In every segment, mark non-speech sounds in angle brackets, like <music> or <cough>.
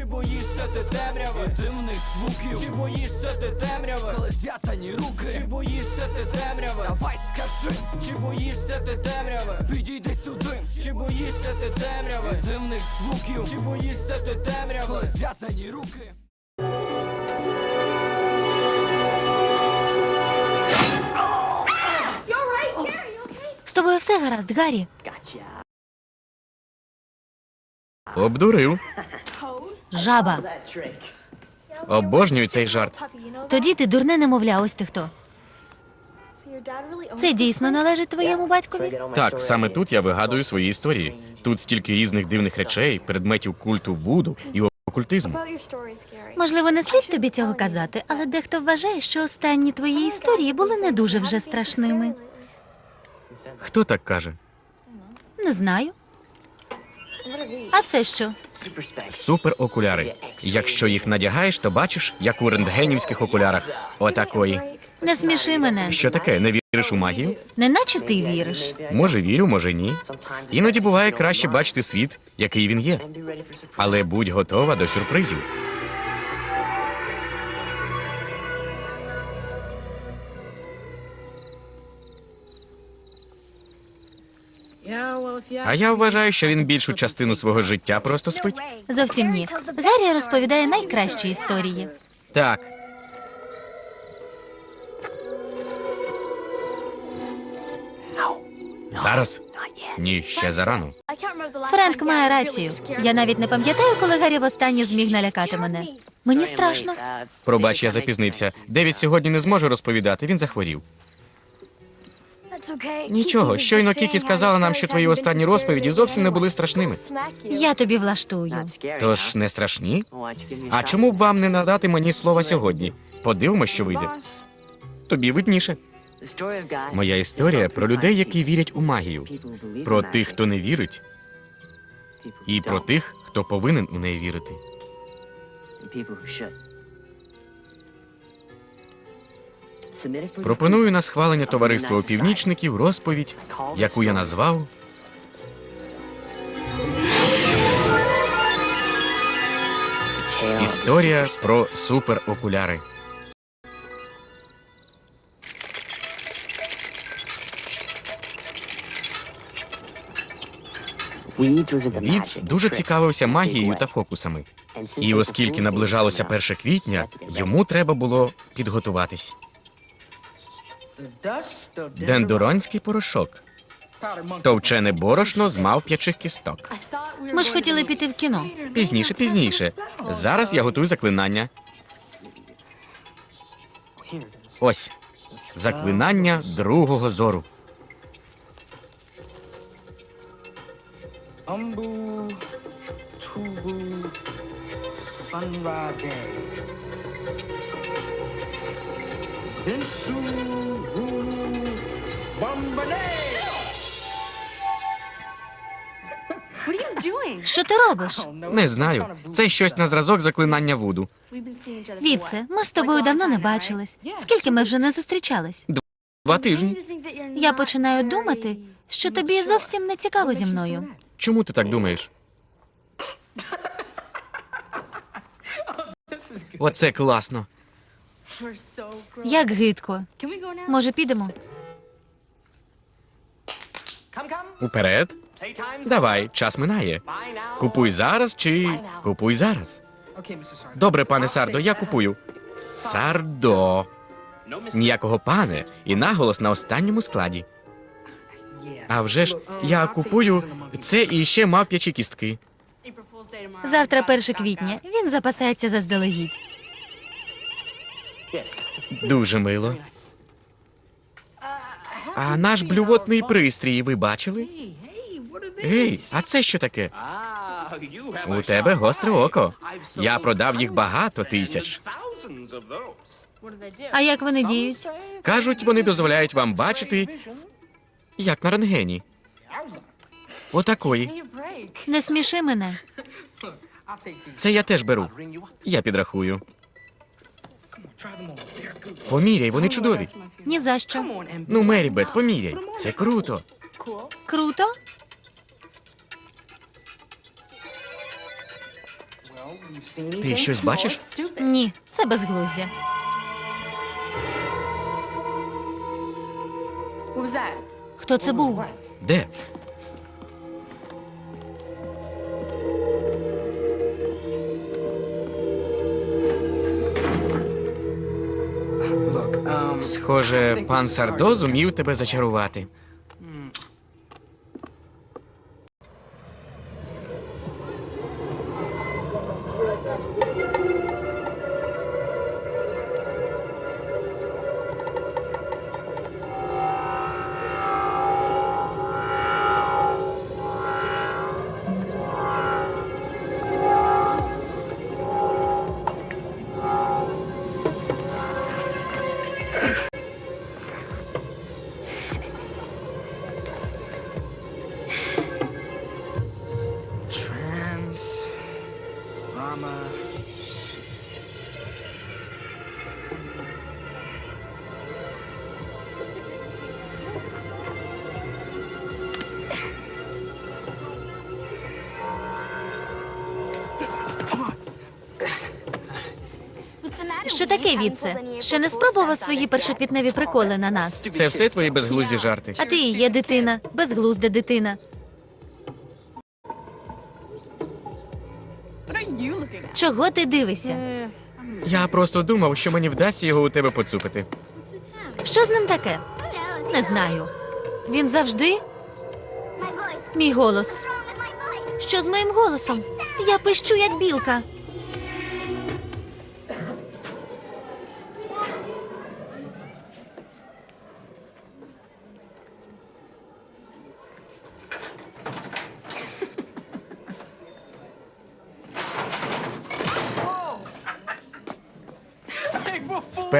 Чи боїшся ти темряви? Дивних звуків. Чи боїшся ти темряви? Коли зв'язані руки. Чи боїшся ти темряви? Давай скажи. Чи боїшся ти темряви? Підійди сюди. Чи боїшся ти темряви? Дивних звуків. Чи боїшся ти темряви? Коли зв'язані руки. З тобою все гаразд, Гаррі. Обдурив. Жаба. Обожнюю цей жарт. Тоді ти дурне немовля, ось ти хто. Це дійсно належить твоєму батькові? Так, саме тут я вигадую свої історії. Тут стільки різних дивних речей, предметів культу вуду і окультизму. Можливо, не слід тобі цього казати, але дехто вважає, що останні твої історії були не дуже вже страшними. Хто так каже? Не знаю. А це що? Суперокуляри. Якщо їх надягаєш, то бачиш, як у рентгенівських окулярах. Отакої. Не сміши мене. Що таке? Не віриш у магію? Неначе ти віриш. Може вірю, може ні. Іноді буває краще бачити світ, який він є. Але будь готова до сюрпризів. А я вважаю, що він більшу частину свого життя просто спить. Зовсім ні. Гаррі розповідає найкращі історії. Так. Зараз? Ні, ще зарано. Френк має рацію. Я навіть не пам'ятаю, коли Гаррі востаннє зміг налякати мене. Мені страшно. Пробач, я запізнився. Девід сьогодні не зможе розповідати, він захворів. Нічого, щойно Кікі сказала нам, що твої останні розповіді зовсім не були страшними. Я тобі влаштую. Тож не страшні? А чому б вам не надати мені слова сьогодні? Подивимось, що вийде. Тобі видніше. Моя історія про людей, які вірять у магію, про тих, хто не вірить, і про тих, хто повинен у неї вірити. Пропоную на схвалення товариства опівнічників розповідь, яку я назвав Історія про суперокуляри. Віц дуже цікавився магією та фокусами. І оскільки наближалося 1 квітня, йому треба було підготуватись. Дендуронський порошок. Товчене борошно з мавп'ячих кісток. Ми ж хотіли піти в кіно. Пізніше, пізніше. Зараз я готую заклинання. Ось заклинання другого зору. Umbu, Tubu, Sunrade. Dinsu, Rulu, Що ти робиш? Не знаю. Це щось на зразок заклинання вуду. Віце, ми ж з тобою давно не бачились. Скільки ми вже не зустрічались? Два тижні. Я починаю думати, що тобі зовсім не цікаво зі мною. Чому ти так думаєш? <laughs> Оце класно. Як гидко. Може, підемо? Уперед. Давай, час минає. Купуй зараз чи купуй зараз. Добре, пане Сардо, я купую. Сардо. Ніякого пане і наголос на останньому складі. А вже ж я купую це і ще мавп'ячі кістки. Завтра 1 квітня. Він запасається заздалегідь. Дуже мило. А наш блювотний пристрій ви бачили? Гей, а це що таке? У тебе гостре око. Я продав їх багато тисяч. А як вони діють? Кажуть, вони дозволяють вам бачити, як на рентгені. Отакої. Не сміши мене. Це я теж беру. Я підрахую. Поміряй, вони чудові. Ні за що. Ну, Мерібет, поміряй. Це круто. Круто? Ти щось бачиш? Ні, це безглуздя. Хто це був? Де? Схоже, пан Сардо зумів тебе зачарувати. Що таке, Віце? Ще не спробував свої першоквітневі приколи на нас. Це все твої безглузді жарти. А ти і є дитина, безглузда дитина. Чого ти дивишся? Я просто думав, що мені вдасться його у тебе поцупити. Що з ним таке? Не знаю. Він завжди мій голос. Що з моїм голосом? Я пищу, як білка.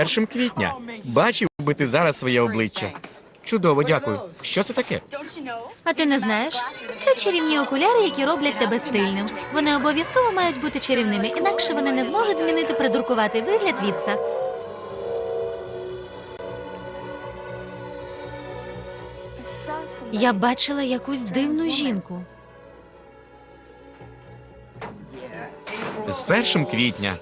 Першим квітня. Бачив би ти зараз своє обличчя. Чудово, дякую. Що це таке? А ти не знаєш? Це чарівні окуляри, які роблять тебе стильним. Вони обов'язково мають бути чарівними, інакше вони не зможуть змінити придуркуватий вигляд Вітса. Я бачила якусь дивну жінку. З першим квітня.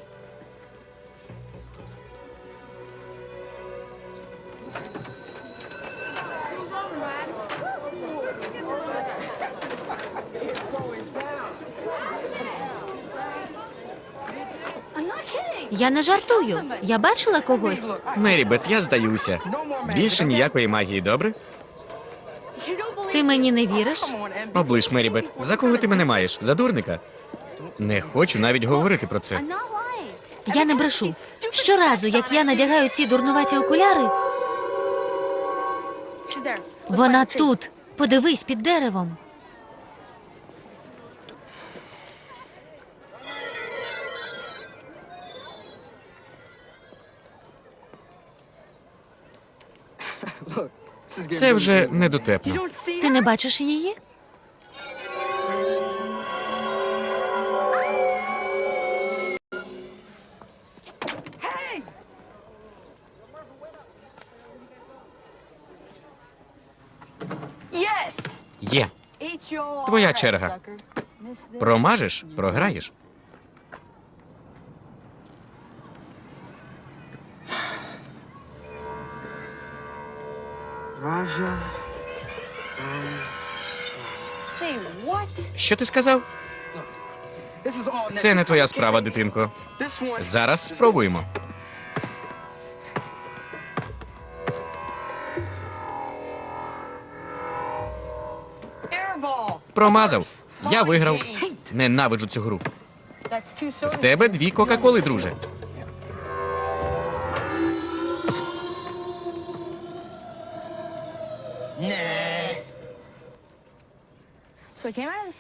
Я не жартую. Я бачила когось. Мерібет, я здаюся. Більше ніякої магії, добре? Ти мені не віриш? Облиш, Мерібет. За кого ти мене маєш? За дурника? Не хочу навіть говорити про це. Я не брешу. Щоразу, як я надягаю ці дурнуваті окуляри, вона тут. Подивись під деревом. Це вже недотепно. Ти не бачиш її? Є. Твоя черга. Промажеш, програєш. Raja. Що ти сказав? Це не твоя справа, дитинко. Зараз спробуємо. Промазав. Я виграв. Ненавиджу цю гру. З тебе дві Кока-Коли, друже.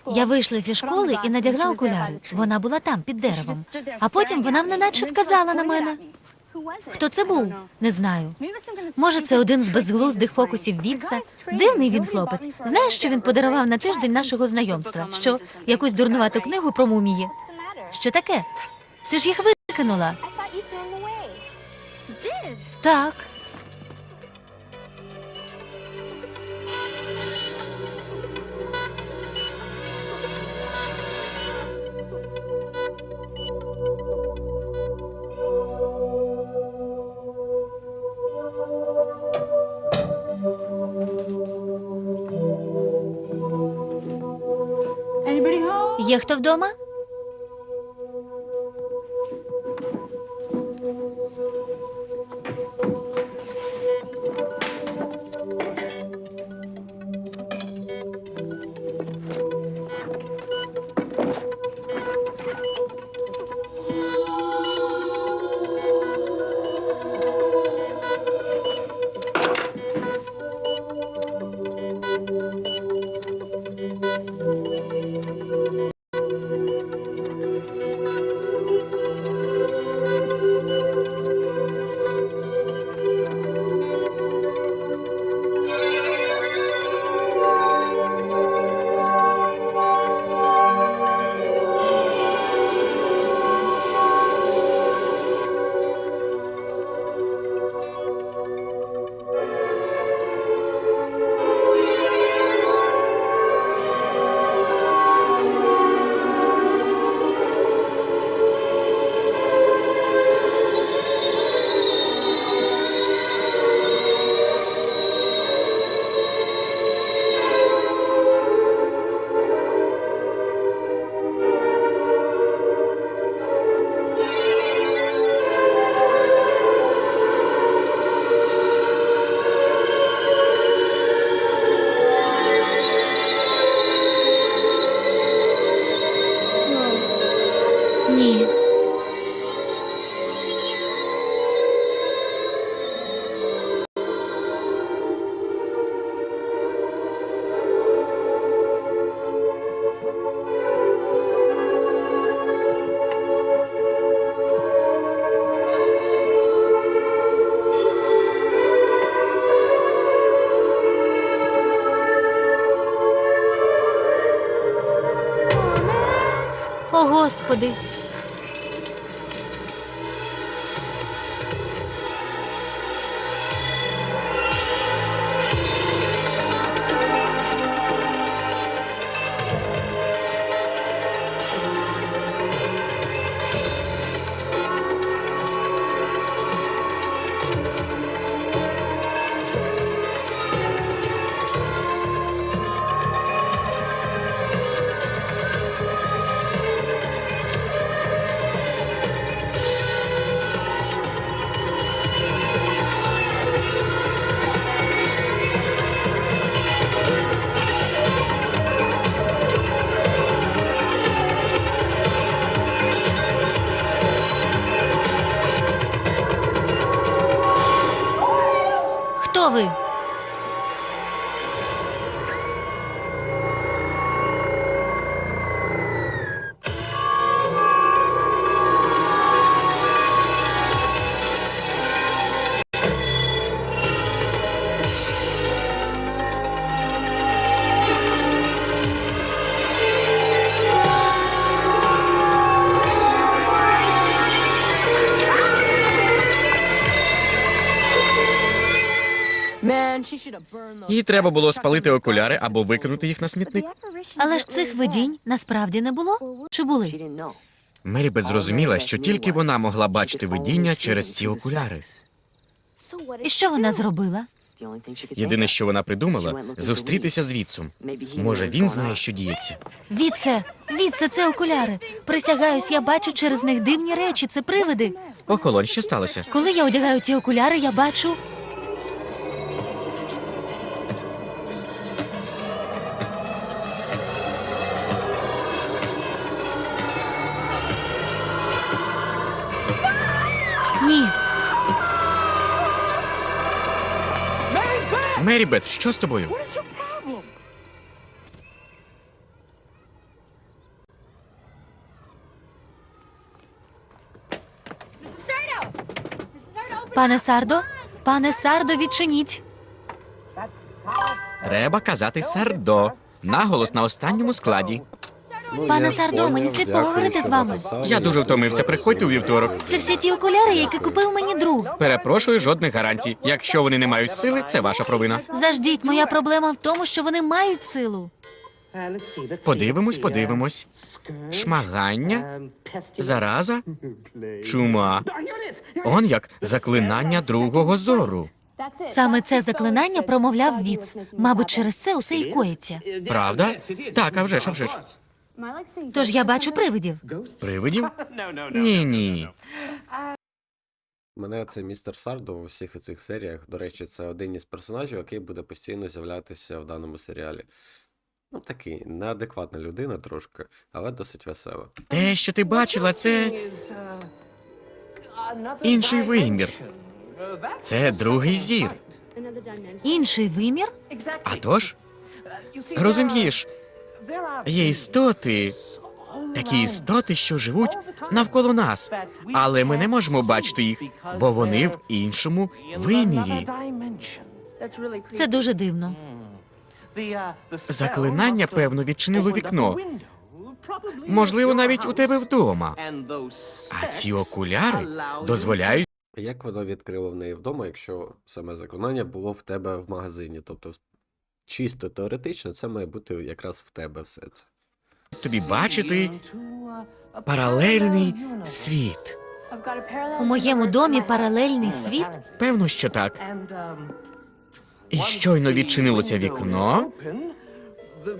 Я вийшла зі школи і надягла окуляри. Вона була там, під деревом. А потім вона неначе вказала на мене. Хто це був? Не знаю. Може, це один з безглуздих фокусів Вікса? Дивний він хлопець. Знаєш, що він подарував на тиждень нашого знайомства? Що? Якусь дурнувату книгу про мумії. Що таке? Ти ж їх викинула. Так. Є хто вдома? Господи. Їй треба було спалити окуляри або викинути їх на смітник. Але ж цих видінь насправді не було? Чи були? Мерібет зрозуміла, що тільки вона могла бачити видіння через ці окуляри. І що вона зробила? Єдине, що вона придумала, зустрітися з Вітсом. Може, він знає, що діється. Віце, Віце, це окуляри. Присягаюсь, я бачу через них дивні речі, це привиди. Охолонь, що сталося? Коли я одягаю ці окуляри, я бачу. Мерібет, що з тобою? пане Сардо, пане Сардо, відчиніть. Треба казати Сардо. Наголос на останньому складі. Пане Сардо, мені слід поговорити з вами. Я дуже втомився. Приходьте у вівторок. Це всі ті окуляри, які купив мені друг. Перепрошую, жодних гарантій. Якщо вони не мають сили, це ваша провина. Заждіть, моя проблема в тому, що вони мають силу. Подивимось, подивимось. Шмагання, зараза, чума. Он як заклинання другого зору. Саме це заклинання промовляв Віц. Мабуть, через це усе і коїться. Правда? Так, а вже ж, а вже ж. Тож я бачу привидів. Привидів? <laughs> Ні, ні. Мене це містер Сардо у всіх цих серіях. До речі, це один із персонажів, який буде постійно з'являтися в даному серіалі. Ну, такий неадекватна людина трошки, але досить весела. Те, що ти бачила, це інший вимір. Це другий зір. Інший вимір? А тож, розумієш, є істоти, такі істоти, що живуть навколо нас, але ми не можемо бачити їх, бо вони в іншому вимірі. Це дуже дивно. Заклинання, певно, відчинило вікно. Можливо, навіть у тебе вдома. А ці окуляри дозволяють. Як воно відкрило в неї вдома, якщо саме заклинання було в тебе в магазині? Тобто, чисто теоретично, це має бути якраз в тебе все це. тобі бачити паралельний світ. У моєму домі паралельний світ. Певно, що так. І щойно відчинилося вікно.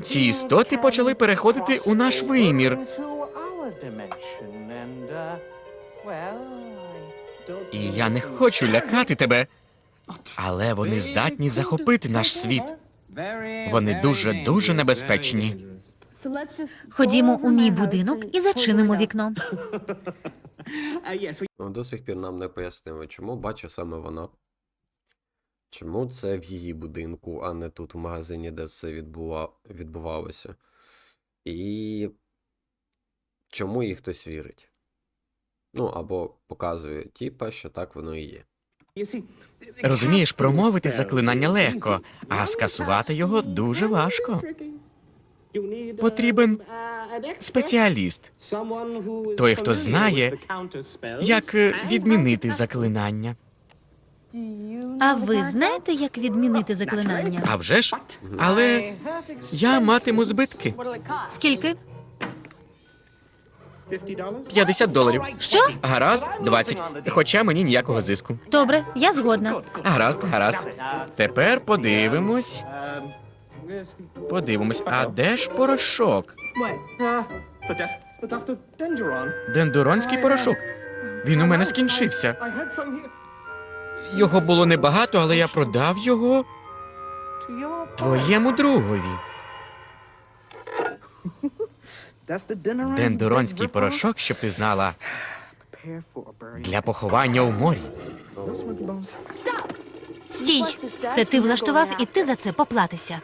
Ці істоти почали переходити у наш вимір. І я не хочу лякати тебе, але вони здатні захопити наш світ. Вони дуже дуже небезпечні. Ходімо у мій будинок і зачинимо вікно. До сих пір нам не пояснили, чому бачу саме вона. Чому це в її будинку, а не тут в магазині, де все відбува... відбувалося. І чому їй хтось вірить? Ну, або показує тіпа, що так воно і є. Розумієш, промовити заклинання легко, а скасувати його дуже важко. Потрібен спеціаліст, той, хто знає, як е, відмінити заклинання. А ви знаєте, як відмінити заклинання? А вже ж? Але я матиму збитки. Скільки? 50 доларів. Що? Гаразд, 20. Хоча мені ніякого зиску. Добре, я згодна. Гаразд, гаразд. Тепер подивимось. Подивимось, а де ж порошок? Дендуронський порошок. Він у мене скінчився. Його було небагато, але я продав його твоєму другові. Дендуронський порошок, щоб ти знала, для поховання у морі. Стій! Це ти влаштував, і ти за це поплатися.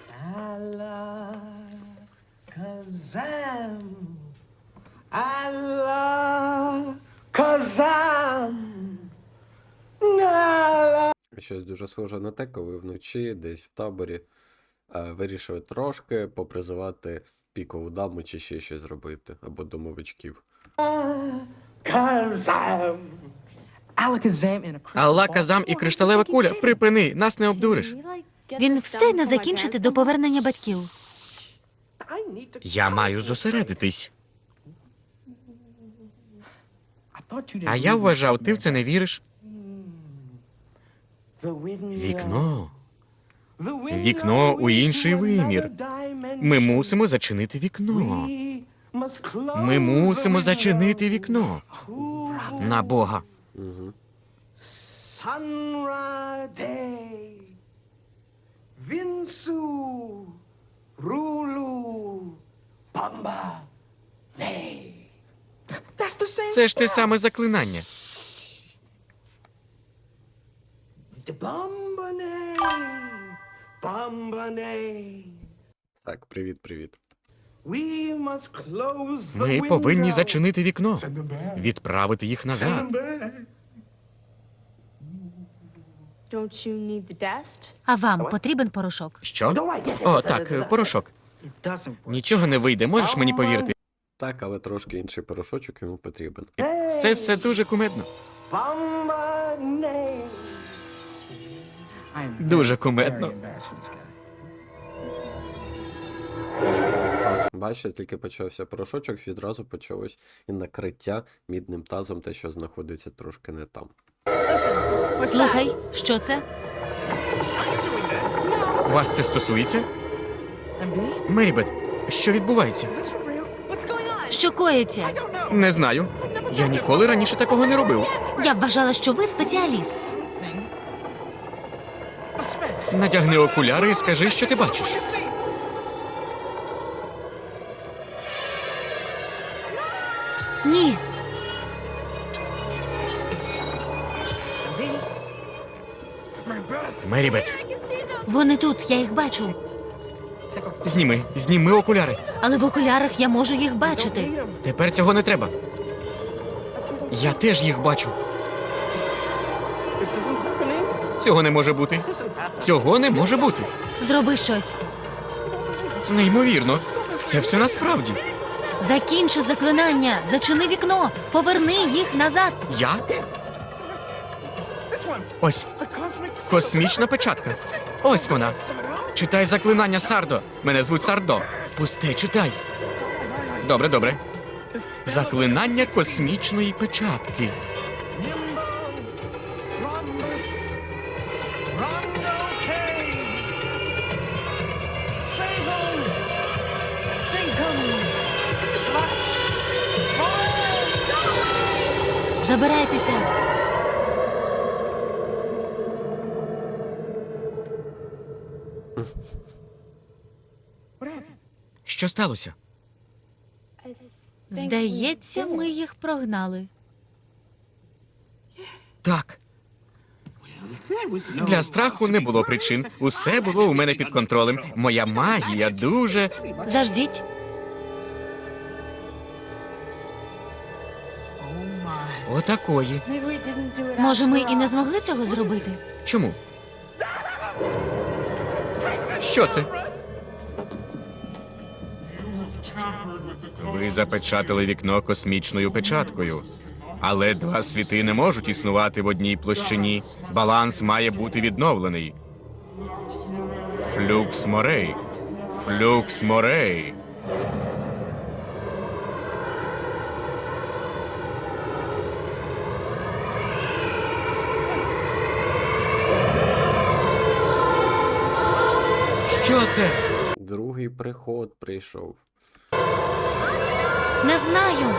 Щось дуже схоже на те, коли вночі десь в таборі е, вирішили трошки попризивати пікову даму чи ще щось зробити, або домовичків. Алла Казам і кришталева куля. Припини, нас не обдуриш. Він встигне закінчити до повернення батьків. Я маю зосередитись. А я вважав, ти в це не віриш. Вікно. Вікно у інший вимір. Ми мусимо зачинити вікно. Ми мусимо зачинити вікно. На Бога. Вінсу, Рулу, Памба, Ней. Це ж те саме заклинання. Bamba Ney. Так, привіт, привіт. Ми повинні зачинити вікно, відправити їх назад. А вам потрібен порошок? Що? О, так, порошок. Нічого не вийде, можеш мені повірити. Так, але трошки інший порошочок йому потрібен. Це все дуже кумедно. Дуже кумедно. Бачите, тільки почався порошочок, відразу почалось і накриття мідним тазом, те, що знаходиться трошки не там. Слухай, що це? Вас це стосується? Мерібет, що відбувається? Що коїться? Не знаю. Я ніколи раніше такого не робив. Я вважала, що ви спеціаліст. Надягни окуляри і скажи, що ти бачиш. Ні. Мерібет, Вони тут, я їх бачу. зніми, зніми окуляри. Але в окулярах я можу їх бачити. Тепер цього не треба. Я теж їх бачу. Цього не може бути. Цього не може бути. Зроби щось. Неймовірно. Це все насправді. Закінчи заклинання, зачини вікно, поверни їх назад. Я? Ось. Космічна печатка. Ось вона. Читай заклинання Сардо. Мене звуть Сардо. Пусте, читай. Добре, добре. Заклинання космічної печатки. Rhombus, Rondo Забирайтеся. Що сталося? Здається, ми їх прогнали. Так. Для страху не було причин. Усе було у мене під контролем. Моя магія дуже. Заждіть. Отакої. Може, ми і не змогли цього зробити? Чому? Що це? Ви запечатали вікно космічною печаткою. Але два світи не можуть існувати в одній площині. Баланс має бути відновлений. Флюкс морей. Флюкс морей. Що це? Другий приход прийшов. Не знаю.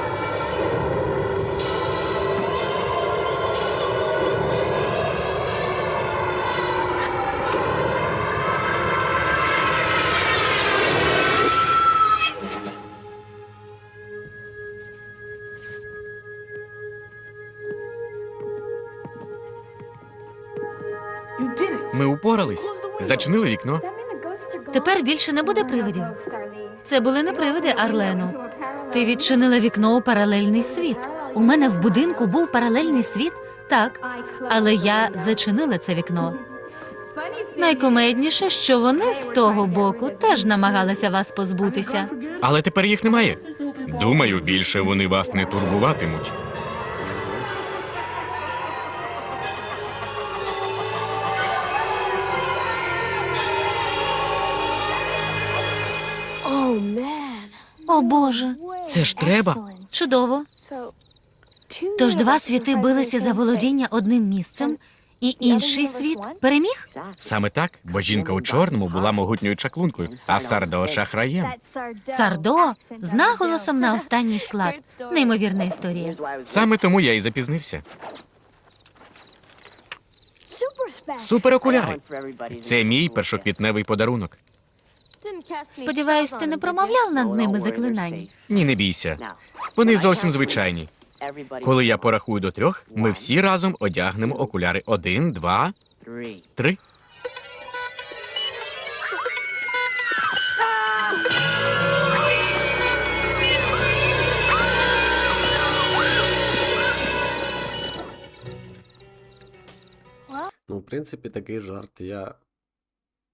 Ми упорались. Зачинили вікно. Тепер більше не буде привидів. Це були не привиди, Арлену. Ти відчинила вікно у паралельний світ. У мене в будинку був паралельний світ, так, але я зачинила це вікно. Найкумедніше, що вони з того боку теж намагалися вас позбутися. Але тепер їх немає. Думаю, більше вони вас не турбуватимуть. О Боже, Це ж треба. чудово. Тож два світи билися за володіння одним місцем, і інший світ переміг. Саме так, бо жінка у чорному була могутньою чаклункою, а Сардо шахраєм. Цардо з наголосом на останній склад. Неймовірна історія. Саме тому я і запізнився. Суперокуляри. Це мій першоквітневий подарунок. Сподіваюсь, ти не промовляв над ними заклинань. Ні, не бійся. Вони зовсім звичайні. Коли я порахую до трьох, ми всі разом одягнемо окуляри. Один, два, три. Ну, в принципі, такий жарт я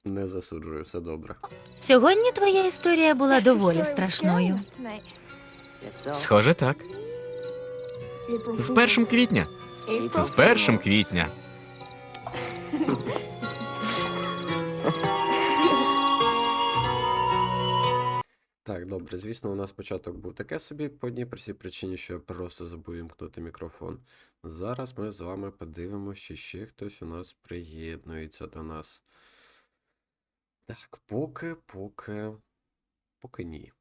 не засуджую, все добре. Сьогодні твоя історія була доволі страшною. Схоже, так. З першим квітня. З першим квітня. Так, добре, звісно, у нас початок був таке собі по одній простій причині, що я просто забув вімкнути мікрофон. Зараз ми з вами подивимося, чи ще хтось у нас приєднується до нас. Так, поки, поки. Поки ні.